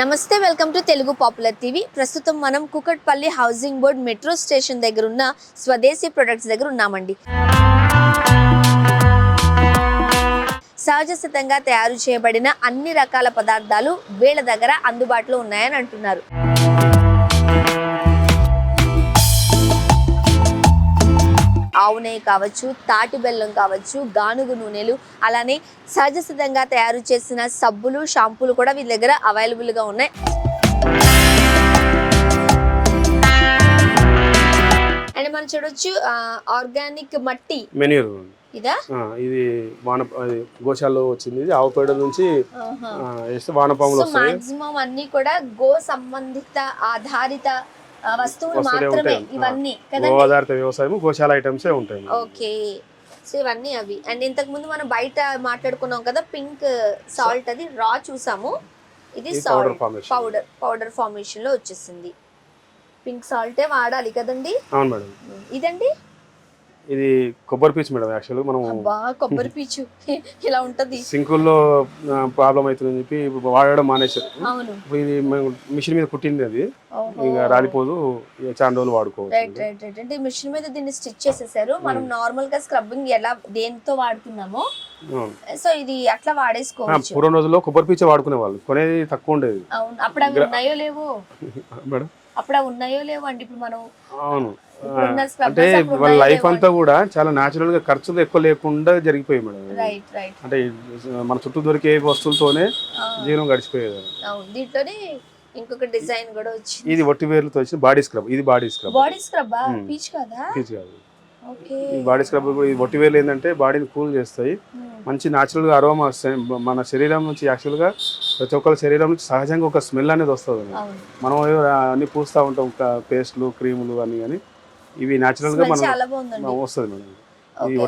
నమస్తే welcome to Telugu popular TV. ప్రస్తుతం మనం Kukatpally housing board metro station దగ్గర ఉన్న స్వదేశీ ప్రొడక్ట్స్ దగ్గర ఉన్నామండి. సహజ సిద్ధంగా తయారు చేయబడిన అన్ని రకాల పదార్థాలు వీళ్ళ దగ్గర అందుబాటులో ఉన్నాయని అంటున్నారు. ఆవు నెయ్యి కావచ్చు తాటి బెల్లం కావచ్చు గానుగు నూనెలు అలానే సహజ సిద్ధంగా తయారు చేసిన సబ్బులు షాంపూలు కూడా వీళ్ళ దగ్గర అవైలబుల్గా ఉన్నాయి. అండ్ మనం చూడొచ్చు ఆర్గానిక్ మట్టి. మెనూర్. ఇదా? ఇది వాన గోశాలలో వచ్చింది ఇది ఆవు పేడ నుంచి వేస్తే వానపాములు మాక్సిమం అన్ని కూడా గో సంబంధిత ఆధారిత వస్తువులు మాత్రమే. ఇవన్నీ ఆధారిత వ్యవసాయం గోశాల ఐటమ్సే ఉంటాయి. ఓకే. సో ఇవన్నీ అవి. అండ్ ఇంతకు ముందు మనం బయట మాట్లాడుకున్నాం కదా పింక్ సాల్ట్ అది రా చూసాము. ఇది సాల్ట్. పౌడర్ పౌడర్ ఫార్మేషన్లో వచ్చేసింది. పింక్ సాల్టే వాడాలి కదండి? అవును మేడం. ఇదండి? ఇది కొబ్బరి పీచు మేడం యాక్చువల్ మనం కొబ్బరి పీచు. ఇలా ఉంటది. సింకుల్లో ప్రాబ్లం అవుతుందని చెప్పి వాడడం మానేశారు. ఇది మిషన్ మీద కుట్టింది అది. ఇంకా రాలిపోదు చాలా రోజులు వాడుకోవచ్చు. అంటే మిషన్ మీద దీన్ని స్టిచ్ చేసేసారు. మనం నార్మల్గా స్క్రబ్బింగ్ ఎలా దేనితో వాడుతున్నామో అవును. సో ఇది అట్లా వాడేసుకోవచ్చు. పూర్వం రోజుల్లో కొబ్బరి పీచు వాడుకునే వాళ్ళు. కొనేది తక్కువ ఉండేది. అవును. అప్పుడు అవి ఉన్నాయో లేవో? మేడం? అప్పుడు అవి ఉన్నాయో లేవో అండి ఇప్పుడు మనం? అవును. అంటే వాళ్ళ లైఫ్ అంతా కూడా చాలా న్యాచురల్గా ఖర్చులు ఎక్కువ లేకుండా జరిగిపోయాయి మేడం. అంటే మన చుట్టూ దొరికే వస్తువులతోనే జీవనం గడిచిపోయేది. దీంట్లోనే ఇంకొక డిజైన్ కూడా వచ్చింది. ఇది ఒట్టి వేర్లతో వచ్చిన బాడీ స్క్రబ్ ఇది body scrub body scrub peach కదా? పీచు కాదు. ఈ బాడీ స్క్రబ్ కూడా ఈ ఒట్టి వేర్లు ఏంటంటే బాడీని కూల్ చేస్తాయి. మంచి న్యాచురల్గా అరోమా మన శరీరం నుంచి యాక్చువల్గా ప్రతి ఒక్కరి శరీరం నుంచి సహజంగా ఒక స్మెల్ అనేది వస్తుంది. మనం అన్ని పూస్తూ ఉంటాం పేస్ట్లు క్రీములు అన్ని కానీ. ఇవి న్యాచురల్గా మనం వస్తుంది మేడం.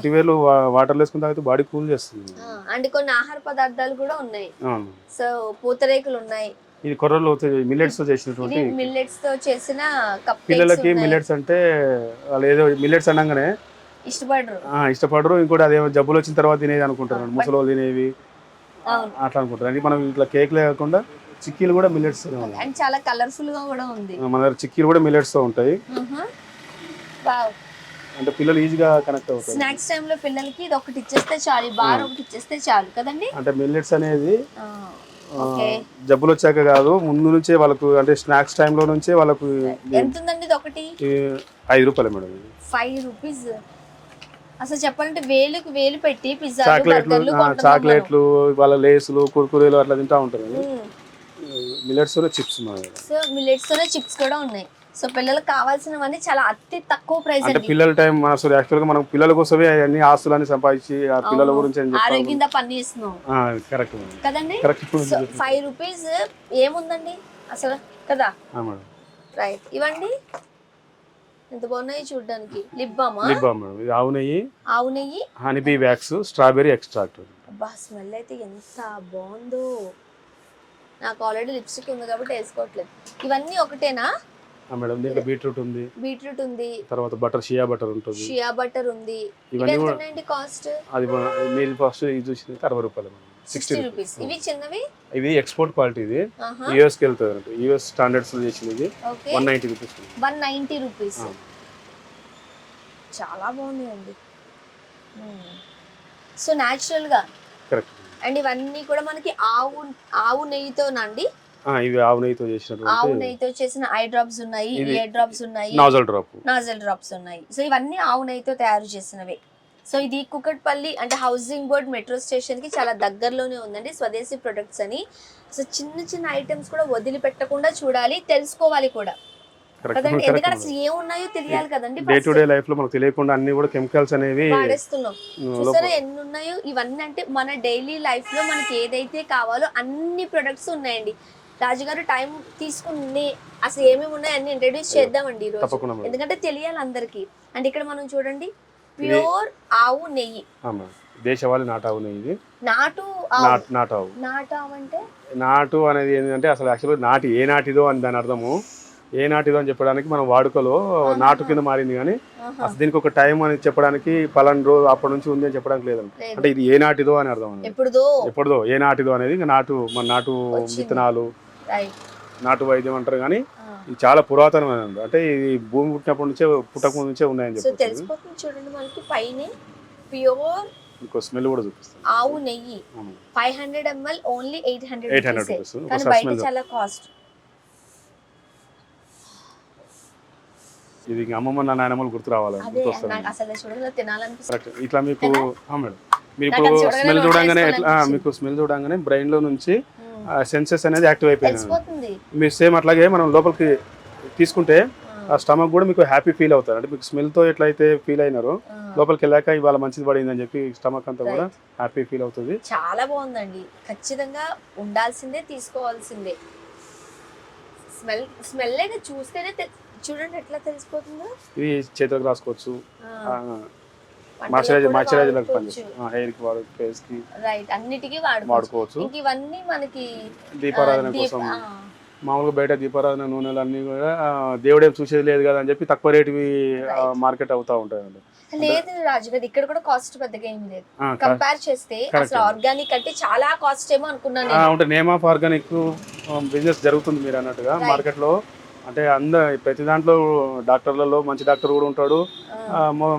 ఈ వేర్లు వాటర్ వేసుకుని తాగితే బాడీ కూల్ చేస్తుంది అండ్ కొన్ని ఆహార పదార్థాలు కూడా ఉన్నాయి. సో పూతరేకులు ఉన్నాయి. ఇది కొర్రలు మిల్లెట్స్తో చేసినటువంటి మిల్లెట్స్తో చేసిన పిల్లలకి మిల్లెట్స్ అంటే వాళ్ళు ఏదో మిల్లెట్స్ అనగానే ఇష్టపడరు. ఇష్టపడరు. ఇంకోటి అదేమో జబ్బులు వచ్చిన తర్వాత తినేది అనుకుంటారు ముసలి తినేవి. అట్లా అనుకుంటారు. అంటే మనం ఇట్లా కేక్లే కాకుండా చిక్కీలు కూడా మిల్లెట్స్ అండ్ చాలా కలర్ఫుల్గా కూడా ఉంది. మన దగ్గర చిక్కీలు కూడా మిల్లెట్స్తో ఉంటాయి. వావ్ అంటే పిల్లలు ఈజీగా కనెక్ట్ అవుతారు. స్నాక్స్ టైం లో పిల్లలకి ఇది ఒకటి ఇచ్చేస్తే చాలు బార్ ఒకటి ఇచ్చేస్తే చాలు కదండి? అంటే మిల్లెట్స్ అనేది జబ్బులు వచ్చాక కాదు ముందు నుంచే వాళ్ళకు అంటే స్నాక్స్ టైంలో నుంచే వాళ్ళకు ఎంత ఉందండి ఇది ఒకటి? ఐదు రూపాయలు మేడం. ఫైవ్ రూపీస్ అసలు చెప్పాలంటే వేలుకు వేలు పెట్టి పిజ్జాలు చాక్లెట్లు చాక్లెట్లు వాళ్ళ లేసులు కుర్కురేలు అట్లా తింటా ఉంటారు. Hmm. Millets chips millets chips కూడా ఉన్నాయి. సో పిల్లలకు కావాల్సినవన్నీ చాలా అతి తక్కువ ప్రైస్ అంటే పిల్లల టైం మన సారీ యాక్చువల్గా మనం పిల్లల కోసమే అన్ని ఆస్తులన్నీ సంపాదించి ఆ పిల్లల. గురించి అని ఆరోగ్యంగా పని చేస్తున్నాం కరెక్ట్ కదండి? సో ఫైవ్ రూపీస్ ఏముందండి? అసలు కదా? మేడం రైట్ ఇవ్వండి. ఎంత బాగున్నాయి చూడడానికి? లిప్ బామా లిప్ బామ్ మేడం ఇది ఆవు నెయ్యి. ఆవు నెయ్యి. హనీబీ వ్యాక్స్ స్ట్రాబెరీ ఎక్స్ట్రాక్ట్ అబ్బా స్మెల్ అయితే ఎంత బాగుందో. నాకు ఆల్రెడీ లిప్స్టిక్ ఉంది కాబట్టి వేసుకోవట్లేదు. ఇవన్నీ ఒకటేనా? మేడం దీంట్లో బీట్రూట్ ఉంది. బీట్రూట్ ఉంది. తర్వాత బటర్ షియా బటర్ ఉంటుంది. షియా బటర్ ఉంది. ఇవి ఇవన్నీ కూడా కాస్ట్? అది మీరు ఫస్ట్ ఇది చూసింది అరవై రూపాయలు సిక్స్టీ రూపీస్. ఇవి చిన్నవి? ఇది ఎక్స్పోర్ట్ క్వాలిటీ ఇది. ఆహా. యూఎస్కి వెళ్తుంది అన్నట్టు యూఎస్ స్టాండర్డ్స్లో చేసింది ఇది. One ninety rupees one ninety rupees. చాలా బాగున్నాయండి. సో గా. కరెక్ట్. అండ్ ఇవన్నీ కూడా మనకి ఆవు ఆవు నెయ్యితోనండి ఇవి ఆవు నెయ్యితో ఆవు చేసినటువంటి నెయ్యితో చేసిన ఐ డ్రాప్స్ ఉన్నాయి ఇయర్ డ్రాప్స్ ఉన్నాయి నాజల్ డ్రాప్ నాజల్ డ్రాప్స్ ఉన్నాయి. సో ఇవన్నీ ఆవు నెయ్యితో తయారు చేసినవే. సో ఇది కుకట్పల్లి అంటే హౌసింగ్ బోర్డ్ మెట్రో స్టేషన్కి చాలా దగ్గరలోనే ఉందండి స్వదేశీ ప్రొడక్ట్స్ అని. సో చిన్న చిన్న ఐటమ్స్ కూడా వదిలిపెట్టకుండా చూడాలి తెలుసుకోవాలి కూడా. కదండి ఎందుకంటే అసలు ఏమున్నాయో తెలియాలి కదండి డే టు డే లైఫ్లో మనకు తెలియకుండా అన్ని కూడా కెమికల్స్ అనేవి వాడేస్తున్నాం. చూసారా ఎన్ని ఉన్నాయో ఇవన్నీ అంటే మన డైలీ లైఫ్లో మనకి ఏదైతే కావాలో అన్ని ప్రొడక్ట్స్ ఉన్నాయండి. రాజుగారు టైం తీసుకుని అసలు ఏమేమి ఉన్నాయో అన్ని ఇంట్రడ్యూస్ చేద్దామండి ఈ రోజు తప్పకుండా మేడం. ఎందుకంటే తెలియాలి అందరికి. అండ్ ఇక్కడ మనం చూడండి ప్యూర్ ఆవు నెయ్యి. దేశవాళీ నాటు ఆవు నెయ్యి ఇది. నాటు ఆవు. నాటు నాటు ఆవు. నాటు ఆవు అంటే? నాటు అనేది ఏంటంటే అసలు యాక్చువల్గా నాటి ఏ నాటిదో అని దాని అర్థము. ఏ నాటిదో అని చెప్పడానికి మనం వాడుకలో నాటు కింద మారింది కానీ. అసలు దీనికి ఒక టైం అని చెప్పడానికి పలానా రోజు అప్పటి నుంచి ఉంది అని చెప్పడానికి లేదండి. లేదు. అంటే ఇది ఏ నాటిదో అని అర్థం ఎప్పుడుదో. ఎప్పుడుదో ఏ నాటిదో అనేది ఇంకా నాటు మన నాటు. విత్తనాలు నాటు వైద్యం అంటారు కానీ ఇది చాలా పురాతనమైనది అంటే ఇది భూమి పుట్టినప్పటి నుంచే పుట్టక ముందు నుంచే ఉన్నాయని సో చెప్పొచ్చు. తెలిసిపోతుంది చూడండి మనకి పైన ప్యూర్ ఇంకో స్మెల్ కూడా చూపిస్తాను. ఆవు నెయ్యి. Five hundred ml only eight hundred 800 rupees. కానీ ఒకసారి బయట చాలా కాస్ట్. ఇది అమ్మమ్మ నా నాయనమ్మలు గుర్తు రావాలి ఇట్లా మీకు మేడం. మీరు ఇప్పుడు స్మెల్ చూడంగానే. మీకు స్మెల్ చూడంగానే బ్రెయిన్లో నుంచి. సెన్సెస్ అనేది యాక్టివ్ అయిపోయింది. మీరు సేమ్ అట్లాగే మనం లోపలికి తీసుకుంటే ఆ, స్టమక్ కూడా మీకు హ్యాపీ ఫీల్ అవుతారు. అంటే మీకు స్మెల్తో ఎట్లయితే ఫీల్ అయినారో. లోపలికి వెళ్ళాక ఇవాళ మంచిది పడిందని చెప్పి స్టమక్ అంతా కూడా హ్యాపీ ఫీల్ అవుతుంది. చాలా బాగుందండి. ఖచ్చితంగా ఉండాల్సిందే తీసుకోవాల్సిందే. స్మెల్ స్మెల్ చూస్తేనే చూడండి ఎట్లా తెలిసిపోతుందో. ఇది చేతులకు రాసుకోవచ్చు. మాయిశ్చరైజర్. పనిచేస్తుంది. హెయిర్కి వాడు ఫేస్కి రైట్ అన్నిటికీ వాడుకోవచ్చు. వాడుకోవచ్చు. ఇంక ఇవన్నీ మనకి దీపారాధన కోసం మామూలుగా బయట దీపారాధన నూనెలు అన్ని కూడా దేవుడేం చూసేది లేదు కదా అని చెప్పి తక్కువ రేటువి. మార్కెట్ అవుతా ఉంటాయండి లేదు రాజు గారు ఇక్కడ కూడా కాస్ట్ పెద్దగా ఏమి లేదు. కంపేర్ చేస్తే. అసలు ఆర్గానిక్ అంటే చాలా కాస్ట్ ఏమో అనుకున్నాను అంటే నేమ్ ఆఫ్ ఆర్గానిక్ బిజినెస్ జరుగుతుంది మీరు అన్నట్టుగా. మార్కెట్లో అంటే అంద ప్రతి దాంట్లో డాక్టర్లలో మంచి డాక్టర్ కూడా ఉంటాడు.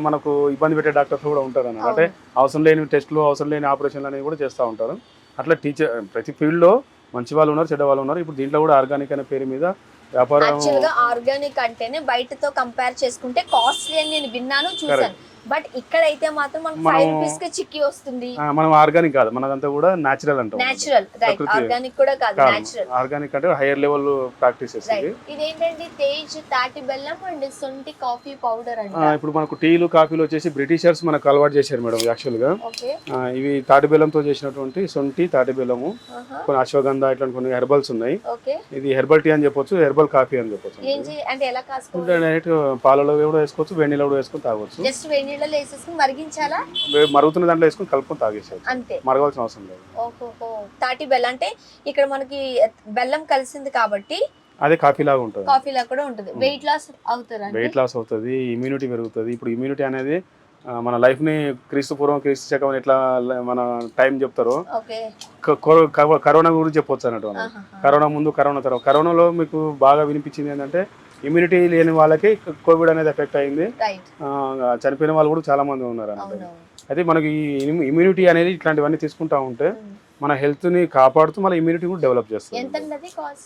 మనకు ఇబ్బంది పెట్టే డాక్టర్స్ కూడా ఉంటారు అన్నమాట అంటే అవసరం లేని టెస్ట్లు అవసరం లేని ఆపరేషన్లు అనేవి కూడా చేస్తూ ఉంటారు. అట్లా టీచర్ ప్రతి ఫీల్డ్లో మంచి వాళ్ళు ఉన్నారు చెడ్డ వాళ్ళు ఉన్నారు. ఇప్పుడు దీంట్లో కూడా ఆర్గానిక్ అనే పేరు మీద వ్యాపారం ఆర్గానిక్ అంటేనే బయటతో కంపేర్ చేసుకుంటే కాస్ట్లీ అని నేను విన్నాను చూసాను బట్ ఇక్కడైతే మాత్రం మనకు మనం- ఫైవ్ రూపీస్కి చిక్కి వస్తుంది. మనం ఆర్గానిక్ కాదు మనదంతా కూడా న్యాచురల్ అంటాం. Natural right. ఆర్గానిక్ కూడా కాదు నేచురల్ ఆర్గానిక్ అంటే హైయర్ లెవెల్ ప్రాక్టీస్ చేస్తుంది. ఇదేంటండి తేజ్ తాటి బెల్లం అండ్ సొంటి కాఫీ పౌడర్ ఆ, అంట ఇప్పుడు మనకు టీలు కాఫీలు వచ్చేసి బ్రిటిషర్స్ మనకు అలవాటు చేశారు మేడం యాక్చువల్గా ఇవి తాటి బెల్లంతో చేసినటువంటి సొంటి తాటి బెల్లము. కొన్ని అశ్వగంధ ఇట్లాంటి కొన్ని హెర్బల్స్ ఉన్నాయి. ఓకే. ఇది హెర్బల్ టీ అని చెప్పొచ్చు హెర్బల్ కాఫీ అని చెప్పొచ్చు. అంటే ఎలా డైరెక్ట్ పాలలో కూడా వేసుకోవచ్చు వెన్నీలో కూడా వేసుకొని తాగొచ్చు. జస్ట్ నీళ్ళలో వేసేసుకుని మరిగించాలా? మరుగుతున్న దాంట్లో వేసుకొని కలుపుకొని తాగేసేయచ్చు. అంతే. మరగాల్సిన అవసరం లేదు. ఓహోహో తాటి బెల్లం అంటే ఇక్కడ మనకి బెల్లం కలిసింది కాబట్టి అదే కాఫీ లాగా ఉంటుంది. కాఫీలా కూడా ఉంటుంది. వెయిట్ లాస్ అవుతారండి వెయిట్ లాస్ అవుతుంది ఇమ్యూనిటీ పెరుగుతుంది. ఇప్పుడు ఇమ్యూనిటీ అనేది మన లైఫ్ని క్రీస్తు పూర్వం క్రీస్తు శకం ఎట్లా మన టైం చెప్తారో కరోనా గురించి చెప్పొచ్చు అన్నట్టు. కరోనా ముందు కరోనా తర్వాత. కరోనాలో మీకు బాగా వినిపించింది ఏంటంటే ఇమ్యూనిటీ లేని వాళ్ళకి కోవిడ్ అనేది ఎఫెక్ట్ అయింది. చనిపోయిన వాళ్ళు కూడా చాలా మంది ఉన్నారు అన్నమాట అయితే మనకి ఇమ్యూనిటీ అనేది ఇట్లాంటివన్నీ తీసుకుంటా ఉంటే ఉమ్. మన హెల్త్ని కాపాడుతూ మన ఇమ్యూనిటీ కూడా డెవలప్ చేస్తుంది.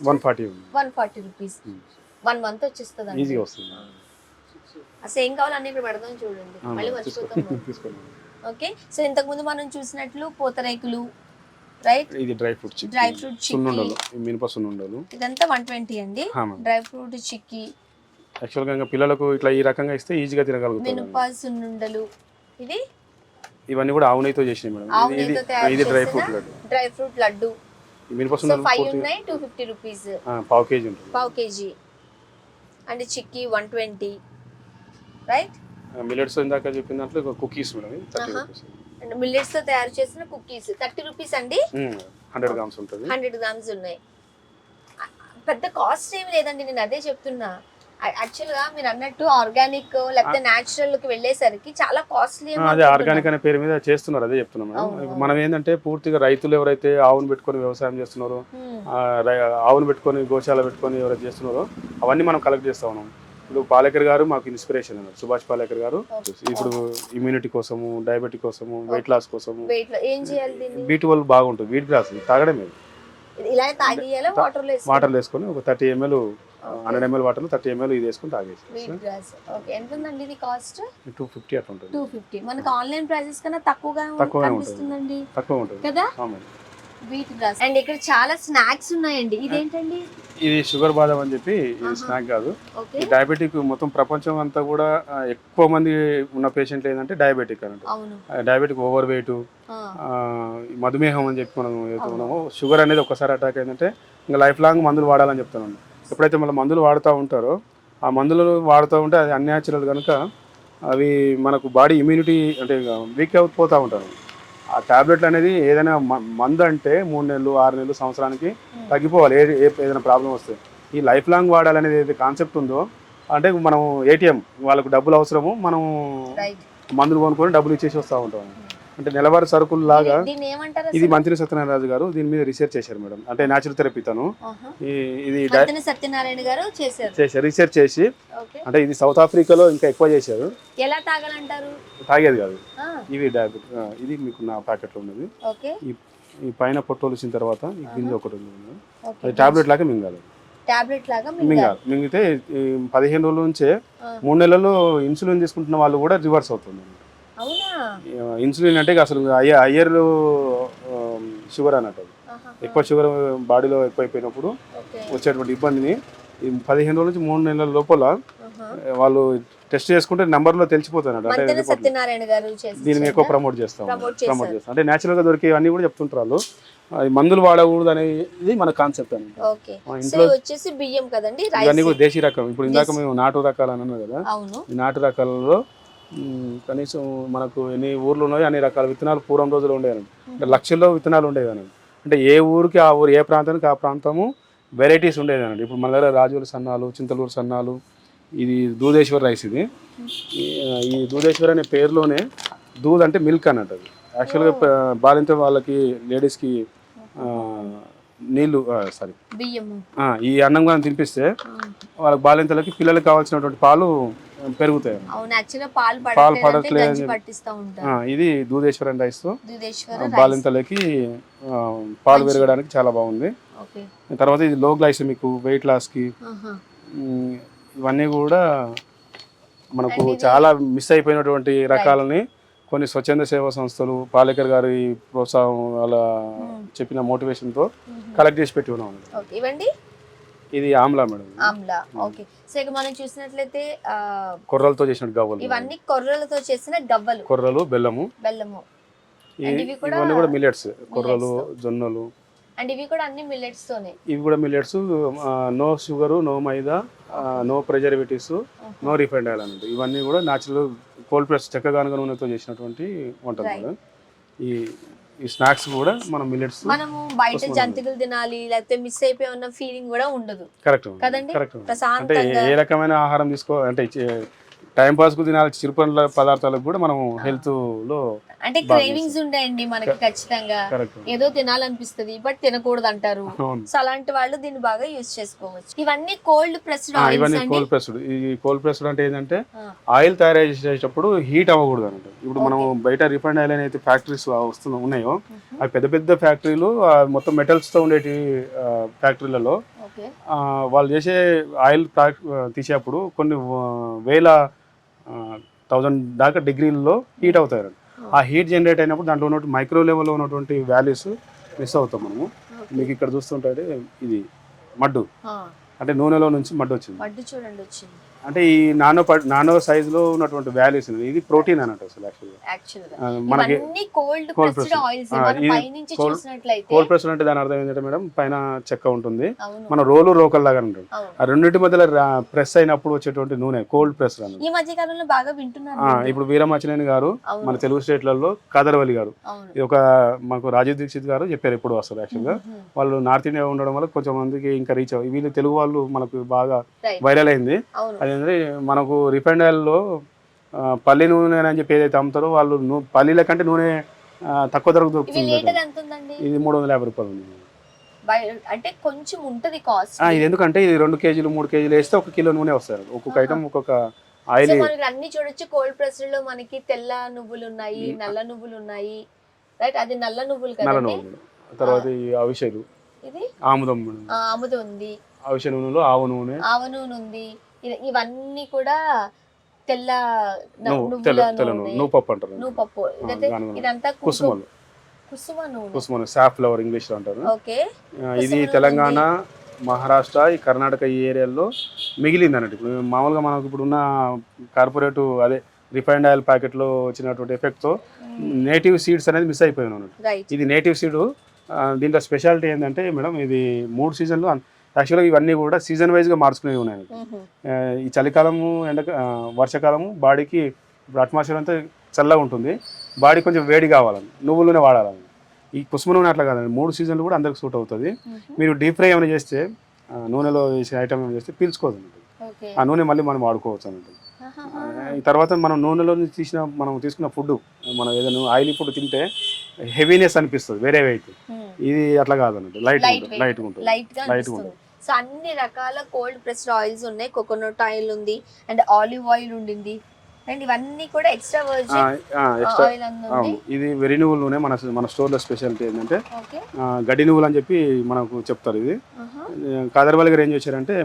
One forty one forty rupees um. One month వచ్చేస్తుంది ఈజీగా వస్తుంది. అసలు ఏం కావాలన్నీ ఇక్కడ పెడదాం చూడండి. ఆ, మళ్ళీ తీసుకో- మర్చిపోతాం తీసుకోండి. ఓకే? సో ఇంతకు ముందు మనం చూసినట్లు పూతరేకులు రైట్? ఇది dry fruit chikki. Dry fruit chikki. సున్నుండలు మినప సున్నుండలు. ఇదంతా వన్ ట్వంటీ అండి. Dry fruit chikki. యాక్చువల్గా ఇంకా పిల్లలకు ఇట్లా ఈ రకంగా ఇస్తే ఈజీగా తినగలుగుతారు మినప సున్నుండలు. ఇది? ఇవన్నీ కూడా ఆవు నెయ్యితో చేసినాయి మేడం. ఇది- ఇది dry fruit laddu. Dry fruit laddu. మినప సున్నుండలు ఫైవ్ ఉన్నాయి టూ ఫిఫ్టీ రూపీస్ ఆ, పావు కేజీ ఉంటుంది. పావు KG. And chikki one twenty right? Millets ఇందాక చెప్పిన దాంట్లో cookies madam thirty. Rupees and మిల్లెట్స్తో తయారు చేసిన కుకీస్. థర్టీ రూపీస్ అండి. హండ్రెడ్ గ్రామ్స్ ఉంటుంది. హండ్రెడ్ గ్రామ్స్ ఉన్నాయి. పెద్ద కాస్ట్ ఏమి లేదండి నేను అదే చెప్తున్నా. యాక్చువల్గా మీరు అన్నట్టు ఆర్గానిక్ లేకపోతే న్యాచురల్కి వెళ్ళేసరికి చాలా కాస్ట్లీ అదే ఆర్గానిక్ అనే పేరు మీద చేస్తున్నారు అదే చెప్తున్నాం మనం ఏంటంటే పూర్తిగా రైతులు ఎవరైతే ఆవును పెట్టుకొని వ్యవసాయం చేస్తున్నారో ఆవును పెట్టుకొని గోశాల పెట్టుకొని ఎవరైతే చేస్తున్నారో అవన్నీ మనం కలెక్ట్ చేస్తా ఉన్నాం. ఇప్పుడు పాలేకర్ గారు మాకు ఇన్స్పిరేషన్ అన్నారు. సుభాష్ పాలేకర్ గారు. ఇప్పుడు ఇమ్యూనిటీ కోసము డయాబెటిక్ కోసము వెయిట్ లాస్ కోసము. బీ ట్వెల్వ్ బాగుంటుంది. వీట్ గ్లాస్ తాగడమే. వాటర్ వేసుకొని? ఒక thirty ml hundred ml water thirty ml ఇది వేసుకొని తాగేసి గ్రాస్ కాస్ట్ టూ ఫిఫ్టీ అట్లా ఉంటుంది. టూ ఫిఫ్టీ మనకి ఆన్లైన్ ప్రైసెస్ కన్నా తక్కువగా తక్కువగా ఉంటుంది. తక్కువ ఉంటుంది. కదా. వీట్ గ్రాస్ అండ్ ఇక్కడ చాలా స్నాక్స్ ఉన్నాయండి. ఇదేంటండి? ఇది షుగర్ బాదం అని చెప్పి. స్నాక్ కాదు. డయాబెటిక్ మొత్తం ప్రపంచం అంతా కూడా ఎక్కువ మంది ఉన్న పేషెంట్లు ఏంటంటే డయాబెటిక్ అన్నట్టు డయాబెటిక్ ఓవర్ వెయిట్ మధుమేహం అని చెప్పి మనం. ఉన్నామో షుగర్ అనేది ఒక్కసారి అటాక్ అయిందంటే ఇంకా లైఫ్ లాంగ్ మందులు వాడాలని చెప్తున్నాను ఎప్పుడైతే మళ్ళీ మందులు వాడుతూ ఉంటారో ఆ మందులు వాడుతూ ఉంటే అది అన్యాచురల్ కనుక అవి మనకు బాడీ ఇమ్యూనిటీ అంటే వీక్ అయిపోతూ ఉంటారు. ఆ టాబ్లెట్లు అనేది ఏదైనా మ- మందు అంటే మూడు నెలలు ఆరు నెలలు సంవత్సరానికి. తగ్గిపోవాలి. ఏ ఏదైనా ప్రాబ్లం వస్తే. ఈ లైఫ్ లాంగ్ వాడాలనేది ఏదైతే కాన్సెప్ట్ ఉందో అంటే మనం ఏటీఎం వాళ్ళకు డబ్బులు అవసరము మనం మందులు కొనుక్కొని డబ్బులు ఇచ్చేసి వస్తూ ఉంటాం. అంటే నెలవారీ సరుకులు లాగా ఇది మంత్రి సత్యనారాయణ రాజు గారు దీని మీద రీసెర్చ్ చేశారు మేడం. అంటే న్యాచురల్ థెరపీ తను. ఇది సత్యనారాయణ గారు చేశారు. రీసెర్చ్ చేసి అంటే ఇది సౌత్ ఆఫ్రికాలో ఇంకా ఎక్కువ చేశారు. ఎలా తాగాలంటారు? తాగేది కాదు. ఇవి ఇది మీకు నా ప్యాకెట్లో ఉన్నది. ఓకే. ఈ పైన పొట్టోలు వచ్చిన తర్వాత గింజ ఒకటి ఉంది అది టాబ్లెట్ లాగా మింగాలి. టాబ్లెట్ లాగా మింగాలి. మింగితే పదిహేను రోజుల నుంచే. మూడు నెలల్లో ఇన్సులిన్ తీసుకుంటున్న వాళ్ళు కూడా రివర్స్ అవుతుంది ఇన్సులిన్ అంటే అసలు అయ్య అయ్యర్ షుగర్ అన్నట్టు. ఎక్కువ షుగర్ బాడీలో ఎక్కువైపోయినప్పుడు ఓకే. వచ్చేటువంటి ఇబ్బందిని ఈ పదిహేను రోజుల నుంచి మూడు నెలల లోపల. వాళ్ళు టెస్ట్ చేసుకుంటే అంటే report లో. గారు చేసి దీన్ని ఎక్కువ ప్రమోట్ చేస్తాం. ప్రమోట్. చేస్తాం. అంటే న్యాచురల్గా దొరికేవన్నీ కూడా చెప్తుంటారు వాళ్ళు. మందులు వాడకూడదు అనేది మన కాన్సెప్ట్ అని. ఓకే. మా సో ఇంట్లో ఇవి వచ్చేసి బియ్యం కదండి ఇవన్నీ రైస్. కూడా దేశీ రకం. ఇప్పుడు ఇందాక మేము నాటు రకాలు అని అన్నాం కదా. ఈ నాటు రకాలలో కనీసం మనకు ఎన్ని ఊర్లు ఉన్నాయో అన్ని రకాల విత్తనాలు పూర్వం రోజులు ఉండేవి. అంటే లక్షల్లో విత్తనాలు ఉండేవి అనండి అంటే ఏ ఊరికి ఆ ఊరు ఏ ప్రాంతానికి ఆ ప్రాంతము వెరైటీస్ ఉండేది అనండి ఇప్పుడు మన దగ్గర రాజుల సన్నాలు చింతలూరు సన్నాలు ఇది దూదేశ్వర్ రైస్ ఇది. ఈ- దూదేశ్వర్ అనే పేరులోనే దూద్ అంటే మిల్క్ అన్నట్టు అది. యాక్చువల్గా బాలింత వాళ్ళకి లేడీస్కి నీళ్ళు సారీ ఈ అన్నం కానీ తినిపిస్తే వాళ్ళకి బాలింతలకి పిల్లలకి కావాల్సినటువంటి పాలు పెరుగుతాయి అవును యాక్చువల్గా పాలు పడట్లేదు పట్టిస్తా ఉంటారు. ఇది దుధేశ్వర రైస్. బాలింతలకి పాలు పెరగడానికి చాలా బాగుంది. తర్వాత ఇది లో గ్లైసమిక్ వెయిట్ లాస్కి ఆహా. ఇవన్నీ కూడా మనకు చాలా మిస్ అయిపోయినటువంటి రకాలని కొన్ని స్వచ్ఛంద సేవా సంస్థలు పాలేకర్ గారి ప్రోత్సాహం వాళ్ళ చెప్పిన మోటివేషన్తో కలెక్ట్ చేసి పెట్టి ఉన్నాం. ఇది amla madam. Amla okay. So ఇక మనం చూసినట్లయితే కొర్రలతో చేసిన గవ్వలు ఇవన్నీ కొర్రలతో చేసిన గవ్వలు. కొర్రలు బెల్లము. బెల్లము. ఇవన్నీ కూడా మిల్లెట్స్ కొర్రలు జొన్నలు. అండ్ ఇవి కూడా అన్ని మిల్లెట్స్ తోనే. ఇవి కూడా millets no sugar no maida no preservatives no refined oil అన్నట్టు. ఇవన్నీ కూడా న్యాచురల్ కోల్డ్ ప్రెస్ చెక్కగానుగ నూనెతో చేసినటువంటి వంటలు ఈ ఈ స్నాక్స్ కూడా మనం మిల్లెట్స్ మనము బయట జంతికలు తినాలి లేకపోతే మిస్ అయిపోయి ఉన్న ఫీలింగ్ కూడా ఉండదు. కరెక్ట్ కదండి? కరెక్ట్ అంటే ఏ రకమైన ఆహారం తీసుకో అంటే టైం పాస్కు తినాలి చిరుపండ్ల పదార్థాలకు కూడా మనం హెల్త్లో అంటే క్రేవింగ్స్ ఉంటాయండి మనకి ఖచ్చితంగా. ఏదో తినాలనిపిస్తది బట్ తినకూడదు అంటారు సో అలాంటి వాళ్ళు దీన్ని బాగా యూజ్ చేసుకోవచ్చు. ఇవన్నీ కోల్డ్ ప్రెస్డ్ ఇవన్నీ కోల్డ్ ప్రెస్డ్ ఈ కోల్డ్ ప్రెస్డ్ అంటే ఏంటంటే ఆయిల్ తయారు చేసేటప్పుడు హీట్ అవ్వకూడదు అన్నట్టు ఇప్పుడు మనం బయట రిఫైండ్ ఆయిల్ అయితే ఫ్యాక్టరీస్ వస్తున్న ఉన్నాయో అవి పెద్ద పెద్ద ఫ్యాక్టరీలు మొత్తం metals తో ఉండేటి ఫ్యాక్టరీలలో వాళ్ళు చేసే ఆయిల్ తీసేటప్పుడు కొన్ని వేల థౌజండ్ దాకా డిగ్రీల్లో హీట్ అవుతారు. ఆ హీట్ జనరేట్ అయినప్పుడు దాంట్లో ఉన్నటువంటి మైక్రో లెవెల్లో ఉన్నటువంటి వాల్యూస్ మిస్ అవుతాం మనము. మీకు ఇక్కడ చూస్తుంటే ఇది మడ్డు. అంటే నూనెలో నుంచి మడ్డు వచ్చింది. వడ్డు చూడండి వచ్చింది. అంటే ఈ నానో నానో సైజ్లో ఉన్నటువంటి వాల్యూస్ ఇది ప్రోటీన్ అన్నట్టు అసలు యాక్చువల్గా మనకి కోల్డ్ ప్రెస్డ్ కోల్డ్ ప్రెస్ అంటే దాని అర్థం ఏంటంటే మేడం పైన చెక్క ఉంటుంది. మన రోలు రోకల్ లాగా ఉంటుంది ఆ రెండింటి మధ్యలో ప్రెస్ అయినప్పుడు వచ్చేటువంటి నూనె కోల్డ్ ప్రెస్ అన్నది. ఈ మధ్య కాలంలో బాగా వింటున్నాను. ఇప్పుడు వీరమాచినేని గారు మన తెలుగు స్టేట్లలో కాదరవల్లి గారు. ఇది ఒక మాకు రాజీవ్ దీక్షిత్ గారు చెప్పారు ఎప్పుడు వస్తారు యాక్చువల్గా. వాళ్ళు నార్త్ ఇండియా ఉండడం వల్ల కొంచెం మందికి ఇంకా రీచ్ అవ్వ వీళ్ళు తెలుగు వాళ్ళు మనకు బాగా. వైరల్ అయింది. అదేంటంటే మనకు రిఫైండ్ ఆయిల్లో పల్లి నూనె అని చెప్పి ఏదైతే అమ్ముతారో వాళ్ళు పల్లీల కంటే నూనె తక్కువ ధరకు దొరుకుతుంది ఇది మూడు వందల యాభై రూపాయలు ఉంది. అంటే కొంచెం ఉంటది కాస్ట్. ఇది ఎందుకంటే ఇది రెండు కేజీలు మూడు కేజీలు వేస్తే ఒక కిలో నూనె వస్తారు ఒక్కొక్క ఐటమ్ ఒక్కొక్క ఆయిల్. అన్ని చూడొచ్చు. కోల్డ్ ప్రెస్డ్లో మనకి తెల్ల నువ్వులు ఉన్నాయి నల్ల నువ్వులు ఉన్నాయి. రైట్ అది నల్ల నువ్వులు నల్ల నూనెలు తర్వాత ఇది? ఆముదం. ఆముదం ఉంది. అవిసె నూనెలో ఆవు నూనె. ఆవ నూనె ఉంది. ఇవన్నీ కూడా తెల్ల తెల్ల నూనె. నూనె. పప్పు అంటారు నువ్వు పప్పు ఇదైతే నూనె. కుసుమలు. కుసుమ నూనె. కుసుమలు. సాఫ్ ఫ్లవర్ ఇంగ్లీష్లో అంటారు. ఓకే. ఇది కుసుమ నూనె తెలంగాణ మహారాష్ట్ర ఈ కర్ణాటక ఈ ఏరియాల్లో మిగిలింది అన్నట్టు ఇప్పుడు మామూలుగా మనకు ఇప్పుడున్న కార్పొరేట్ అదే రిఫైండ్ ఆయిల్ ప్యాకెట్లో వచ్చినటువంటి ఎఫెక్ట్తో నేటివ్ సీడ్స్ అనేది మిస్ అయిపోయాను అన్నట్టు. రైట్. ఇది నేటివ్ సీడ్ దీంట్లో స్పెషాలిటీ ఏంటంటే మేడం ఇది మూడు సీజన్లు యాక్చువల్గా ఇవన్నీ కూడా సీజన్ వైజ్గా మార్చుకునేవి ఉన్నాయి. ఈ చలికాలము ఎండ వర్షాకాలము బాడీకి ఇప్పుడు అట్మాస్ఫియర్ అంతా చల్లగా ఉంటుంది. బాడీ కొంచెం వేడి కావాలని నువ్వులనే వాడాలని. ఈ కుసుమ నూనె అట్లా కాదండి మూడు సీజన్లు కూడా అందరికి సూట్ అవుతుంది. మీరు డీప్ ఫ్రై ఏమైనా చేస్తే నూనెలో వేసే ఐటమ్ ఏమైనా చేస్తే పీల్చుకోదు ఆ నూనె మళ్ళీ మనం వాడుకోవచ్చు అన్నట్టు. ఈ తర్వాత మనం నూనెలో నుంచి తీసిన మనం తీసుకున్న ఫుడ్ మనం ఏదైనా ఆయిలీ ఫుడ్ తింటే హెవీనెస్ అనిపిస్తుంది వేరే వెయిట్ ఇది అట్లా కాదన్నట్టు లైట్ లైట్ ఉంటుంది లైట్ ఉంటుంది. లైట్గా Light అనిపిస్తుంది. సో అన్ని రకాల కోల్డ్ ప్రెస్డ్ ఆయిల్స్ ఉన్నాయి. కోకోనట్ ఆయిల్ ఉంది. అండ్ ఆలివ్ ఆయిల్ ఉండింది. అండ్ ఇవన్నీ కూడా ఎక్స్ట్రా వర్జిన్ ఆయిల్ ఉంది ఇది వెరీ నువ్వుల నూనె మన మన స్టోర్లో స్పెషాలిటీ ఏంటంటే గడ్డి నువ్వులు అని చెప్పి మనకు చెప్తారు ఇది. కాదర్వాల్ గారు ఏం చేశారంటే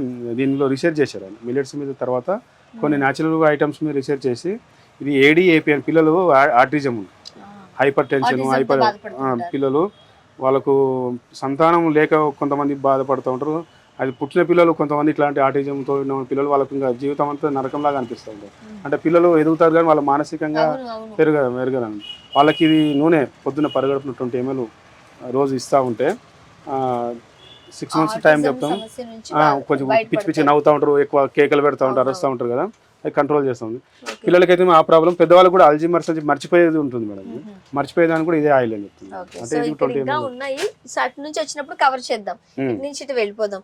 దీనిలో రీసెర్చ్ చేశారు మిల్లెట్స్ మీద తర్వాత కొన్ని న్యాచురల్ ఐటమ్స్ మీద రీసెర్చ్ చేసి ఇది ఏడి ఏపీఎన్ పిల్లలు ఆర్టిజం ఉంది. Hypertension hyper. పిల్లలు వాళ్ళకు సంతానం లేక కొంతమంది బాధపడుతూ ఉంటారు. అది పుట్టిన పిల్లలు కొంతమంది ఇట్లాంటి ఆటిజంతో ఉన్న పిల్లలు వాళ్ళకు ఇంకా జీవితం అంతా నరకంలాగా అనిపిస్తుంది. అంటే పిల్లలు ఎదుగుతారు కానీ వాళ్ళ మానసికంగా పెరగ పెరగదండి వాళ్ళకి ఇది నూనె పొద్దున్న పరిగడుపున ట్వంటీ ఎంఎల్ రోజు ఇస్తూ ఉంటే సిక్స్ మంత్స్ టైం చెప్తాం. కొంచెం పిచ్చి పిచ్చి. నవ్వుతూ ఉంటారు ఎక్కువ కేకలు పెడతా ఉంటారు. అరుస్తూ ఉంటారు కదా. అది కంట్రోల్ చేస్తుంది. పిల్లలకైతే ఆ ప్రాబ్లం పెద్దవాళ్ళకి కూడా అల్జిమర్స్ అని మర్చిపోయేది ఉంటుంది మేడం. మ్మ్. మర్చిపోయేదానికి కూడా ఇదే ఆయిల్ అని చెప్తుంది. అంటే ఉన్నాయి. నుంచి వచ్చినప్పుడు కవర్ చేద్దాం. నుంచి వెళ్ళిపోదాం.